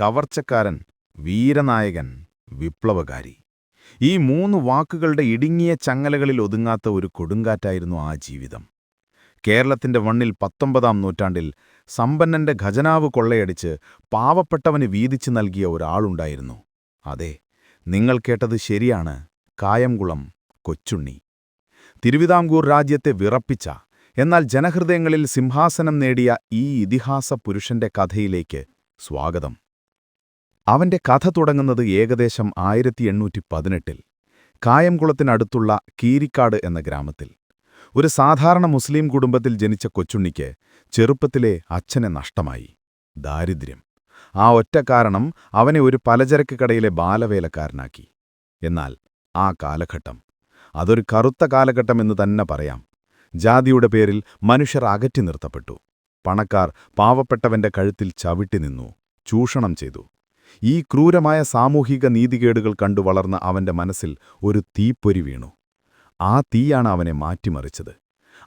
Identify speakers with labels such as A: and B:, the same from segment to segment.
A: കവർച്ചക്കാരൻ വീരനായകൻ വിപ്ലവകാരി. ഈ മൂന്ന് വാക്കുകളുടെ ഇടുങ്ങിയ ചങ്ങലകളിൽ ഒതുങ്ങാത്ത ഒരു കൊടുങ്കാറ്റായിരുന്നു ആ ജീവിതം. കേരളത്തിന്റെ മണ്ണിൽ പത്തൊമ്പതാം നൂറ്റാണ്ടിൽ സമ്പന്നന്റെ ഖജനാവ് കൊള്ളയടിച്ച് പാവപ്പെട്ടവന് വീതിച്ചു നൽകിയ ഒരാളുണ്ടായിരുന്നു. അതെ നിങ്ങൾ കേട്ടത് ശരിയാണ് കായംകുളം കൊച്ചുണ്ണി. തിരുവിതാംകൂർ രാജ്യത്തെ വിറപ്പിച്ച എന്നാൽ ജനഹൃദയങ്ങളിൽ സിംഹാസനം നേടിയ ഈ ഇതിഹാസ പുരുഷന്റെ കഥയിലേക്ക് സ്വാഗതം. അവന്റെ കഥ തുടങ്ങുന്നത് ഏകദേശം ആയിരത്തി എണ്ണൂറ്റി പതിനെട്ടിൽ കായംകുളത്തിനടുത്തുള്ള കീരിക്കാട് എന്ന ഗ്രാമത്തിൽ. ഒരു സാധാരണ മുസ്ലിം കുടുംബത്തിൽ ജനിച്ച കൊച്ചുണ്ണിക്ക് ചെറുപ്പത്തിലെ അച്ഛനെ നഷ്ടമായി. ദാരിദ്ര്യം. ആ ഒറ്റ കാരണം അവനെ ഒരു പലചരക്ക് കടയിലെ ബാലവേലക്കാരനാക്കി. എന്നാൽ ആ കാലഘട്ടം അതൊരു കറുത്ത കാലഘട്ടമെന്ന് തന്നെ പറയാം. ജാതിയുടെ പേരിൽ മനുഷ്യർ അകറ്റി നിർത്തപ്പെട്ടു. പണക്കാർ പാവപ്പെട്ടവന്റെ കഴുത്തിൽ ചവിട്ടി നിന്നു ചൂഷണം ചെയ്തു. ഈ ക്രൂരമായ സാമൂഹിക നീതികേടുകൾ കണ്ടു വളർന്ന അവന്റെ മനസ്സിൽ ഒരു തീപ്പൊരി വീണു. ആ തീയാണ് അവനെ മാറ്റിമറിച്ചത്.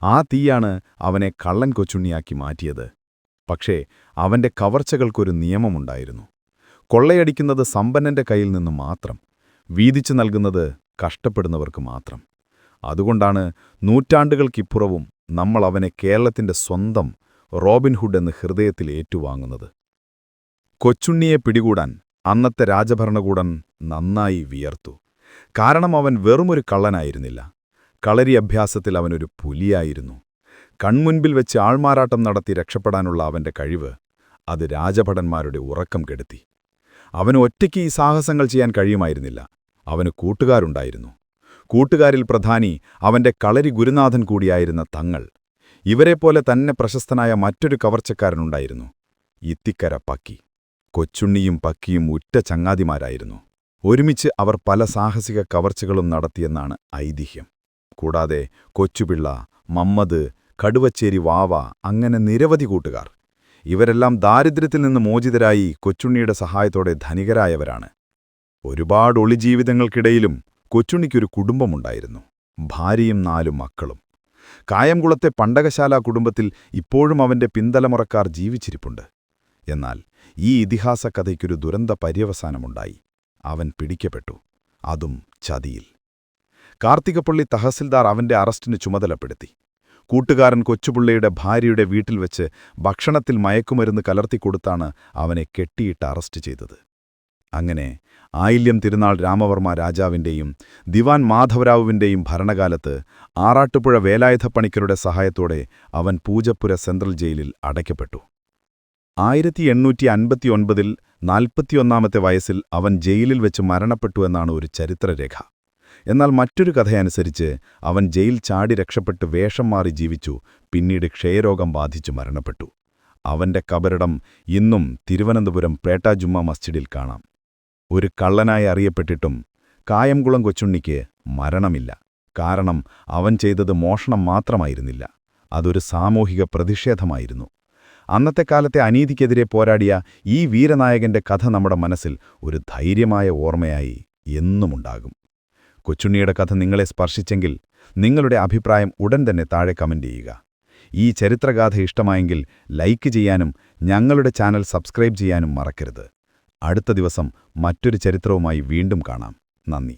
A: ആ തീയാണ് അവനെ കള്ളൻ കൊച്ചുണ്ണിയാക്കി മാറ്റിയത്. പക്ഷേ അവന്റെ കവർച്ചകൾക്കൊരു നിയമമുണ്ടായിരുന്നു. കൊള്ളയടിക്കുന്നത് സമ്പന്നന്റെ കയ്യിൽ നിന്നു മാത്രം വീതിച്ചു നൽകുന്നത് കഷ്ടപ്പെടുന്നവർക്ക് മാത്രം. അതുകൊണ്ടാണ് നൂറ്റാണ്ടുകൾക്കിപ്പുറവും നമ്മൾ അവനെ കേരളത്തിന്റെ സ്വന്തം റോബിൻഹുഡ് എന്ന് ഹൃദയത്തിൽ ഏറ്റുവാങ്ങുന്നത്. കൊച്ചുണ്ണിയെ പിടികൂടാൻ അന്നത്തെ രാജഭരണകൂടം നന്നായി വിയർത്തു. കാരണം അവൻ വെറുമൊരു കള്ളനായിരുന്നില്ല. കളരി അഭ്യാസത്തിൽ അവനൊരു പുലിയായിരുന്നു. കൺമുൻപിൽ വെച്ച് ആൾമാറാട്ടം നടത്തി രക്ഷപ്പെടാനുള്ള അവന്റെ കഴിവ് അത് രാജഭടന്മാരുടെ ഉറക്കം കെടുത്തി. അവന് ഒറ്റയ്ക്ക് ഈ സാഹസങ്ങൾ ചെയ്യാൻ കഴിയുമായിരുന്നില്ല. അവന് കൂട്ടുകാരുണ്ടായിരുന്നു. കൂട്ടുകാരിൽ പ്രധാനി അവന്റെ കളരി ഗുരുനാഥൻ കൂടിയായിരുന്ന തങ്ങൾ. ഇവരെപ്പോലെ തന്നെ പ്രശസ്തനായ മറ്റൊരു കവർച്ചക്കാരനുണ്ടായിരുന്നു. ഇത്തിക്കര പക്കി. കൊച്ചുണ്ണിയും പക്കിയും ഉറ്റ ചങ്ങാതിമാരായിരുന്നു. ഒരുമിച്ച് അവർ പല സാഹസിക കവർച്ചകളും നടത്തിയെന്നാണ് ഐതിഹ്യം. കൂടാതെ കൊച്ചുപിള്ള മമ്മദ് കടുവച്ചേരി വാവ അങ്ങനെ നിരവധി കൂട്ടുകാർ. ഇവരെല്ലാം ദാരിദ്ര്യത്തിൽ നിന്ന് മോചിതരായി കൊച്ചുണ്ണിയുടെ സഹായത്തോടെ ധനികരായവരാണ്. ഒരുപാട് ഒളിജീവിതങ്ങൾക്കിടയിലും കൊച്ചുണ്ണിക്കൊരു കുടുംബമുണ്ടായിരുന്നു. ഭാര്യയും നാലും മക്കളും. കായംകുളത്തെ പണ്ടകശാല കുടുംബത്തിൽ ഇപ്പോഴും അവന്റെ പിന്തലമുറക്കാർ ജീവിച്ചിരിപ്പുണ്ട്. എന്നാൽ ഈ ഇതിഹാസ കഥയ്ക്കൊരു ദുരന്ത പര്യവസാനമുണ്ടായി. അവൻ പിടിക്കപ്പെട്ടു. അതും ചതിയിൽ. കാർത്തികപ്പള്ളി തഹസിൽദാർ അവന്റെ അറസ്റ്റിന് ചുമതലപ്പെടുത്തി. കൂട്ടുകാരൻ കൊച്ചുപിള്ളയുടെ ഭാര്യയുടെ വീട്ടിൽ വെച്ച് ഭക്ഷണത്തിൽ മയക്കുമരുന്ന് കലർത്തിക്കൊടുത്താണ് അവനെ കെട്ടിയിട്ട് അറസ്റ്റ് ചെയ്തത്. അങ്ങനെ ആയില്യം തിരുനാൾ രാമവർമ്മ രാജാവിന്റെയും ദിവാൻ മാധവരാവുവിന്റെയും ഭരണകാലത്ത് ആറാട്ടുപുഴ വേലായുധപ്പണിക്കരുടെ സഹായത്തോടെ അവൻ പൂജപ്പുര സെൻട്രൽ ജയിലിൽ അടയ്ക്കപ്പെട്ടു. ആയിരത്തി എണ്ണൂറ്റി അൻപത്തിയൊൻപതിൽ നാൽപ്പത്തിയൊന്നാമത്തെ വയസ്സിൽ അവൻ ജയിലിൽ വെച്ച് മരണപ്പെട്ടു എന്നാണ് ഒരു ചരിത്രരേഖ. എന്നാൽ മറ്റൊരു കഥയനുസരിച്ച് അവൻ ജയിൽ ചാടി രക്ഷപ്പെട്ട് വേഷം മാറി ജീവിച്ചു പിന്നീട് ക്ഷയരോഗം ബാധിച്ചു മരണപ്പെട്ടു. അവന്റെ കബരടം ഇന്നും തിരുവനന്തപുരം പേട്ടാജുമ്മ മസ്ജിദിൽ കാണാം. ഒരു കള്ളനായി അറിയപ്പെട്ടിട്ടും കായംകുളം കൊച്ചുണ്ണിക്ക് മരണമില്ല. കാരണം അവൻ ചെയ്തത് മോഷണം മാത്രമായിരുന്നില്ല. അതൊരു സാമൂഹിക പ്രതിഷേധമായിരുന്നു. അന്നത്തെ കാലത്തെ അനീതിക്കെതിരെ പോരാടിയ ഈ വീരനായകന്റെ കഥ നമ്മുടെ മനസ്സിൽ ഒരു ധൈര്യമായ ഓർമ്മയായി എന്നുമുണ്ടാകും. കൊച്ചുണ്ണിയുടെ കഥ നിങ്ങളെ സ്പർശിച്ചെങ്കിൽ നിങ്ങളുടെ അഭിപ്രായം ഉടൻ തന്നെ താഴെ കമന്റ് ചെയ്യുക. ഈ ചരിത്രഗാഥ ഇഷ്ടമായെങ്കിൽ ലൈക്ക് ചെയ്യാനും ഞങ്ങളുടെ ചാനൽ സബ്സ്ക്രൈബ് ചെയ്യാനും മറക്കരുത്. അടുത്ത ദിവസം മറ്റൊരു ചരിത്രവുമായി വീണ്ടും കാണാം. നന്ദി.